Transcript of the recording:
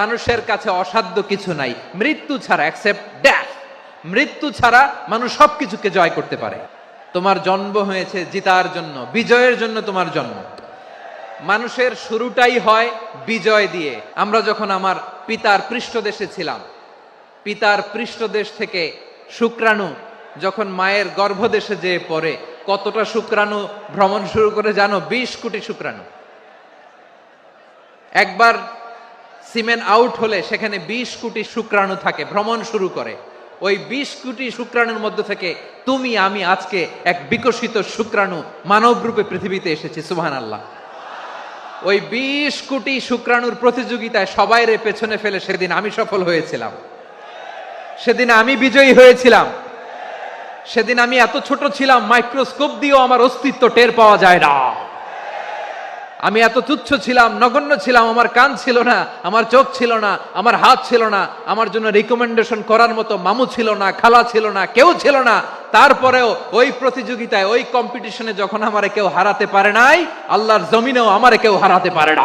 মানুষের কাছে অসাধ্য কিছু নাই। মৃত্যু ছাড়া অ্যাকসেপ্ট ড্যাথ মৃত্যু ছাড়া মানুষ সবকিছুকে জয় করতে পারে। তোমার জন্ম হয়েছে জিতার জন্য, বিজয়ের জন্য তোমার জন্ম। মানুষের শুরুটাই হয় বিজয় দিয়ে। আমরা যখন আমার পিতার পৃষ্ঠদেশে ছিলাম, পিতার পৃষ্ঠদেশ থেকে শুক্রাণু যখন মায়ের গর্ভদেশে যেয়ে পড়ে, কতটা শুক্রাণু ভ্রমণ শুরু করে জানো? বিশ কোটি শুক্রাণু। একবার সিমেন্ট আউট হলে সেখানে বিশ কোটি শুক্রাণু থাকে, ভ্রমণ শুরু করে। ওই বিশ কোটি শুক্রাণুর মধ্যে থেকে তুমি, আমি আজকে এক বিকশিত শুক্রাণু মানব রূপে পৃথিবীতে এসেছি সুহান আল্লাহ ওই বিশ কোটি শুক্রাণুর প্রতিযোগিতায় সবাই রে পেছনে ফেলে সেদিন আমি সফল হয়েছিলাম। সেদিন আমি বিজয়ী হয়েছিলাম। সেদিন আমি এত ছোট ছিলাম, মাইক্রোস্কোপ দিয়েও আমার অস্তিত্ব টের পাওয়া যায় না। আমি এত তুচ্ছ ছিলাম, নগণ্য ছিলাম, আমার কান ছিল না, আমার চোখ ছিল না, আমার হাত ছিল না, আমার জন্য রিকমেন্ডেশন করার মতো মামু ছিল না, খালা ছিল না, কেউ ছিল না। তারপরেও ওই প্রতিযোগিতায়, ওই কম্পিটিশনে যখন আমারে কেউ হারাতে পারে নাই, আল্লাহর জমিনেও আমারে কেউ হারাতে পারে না।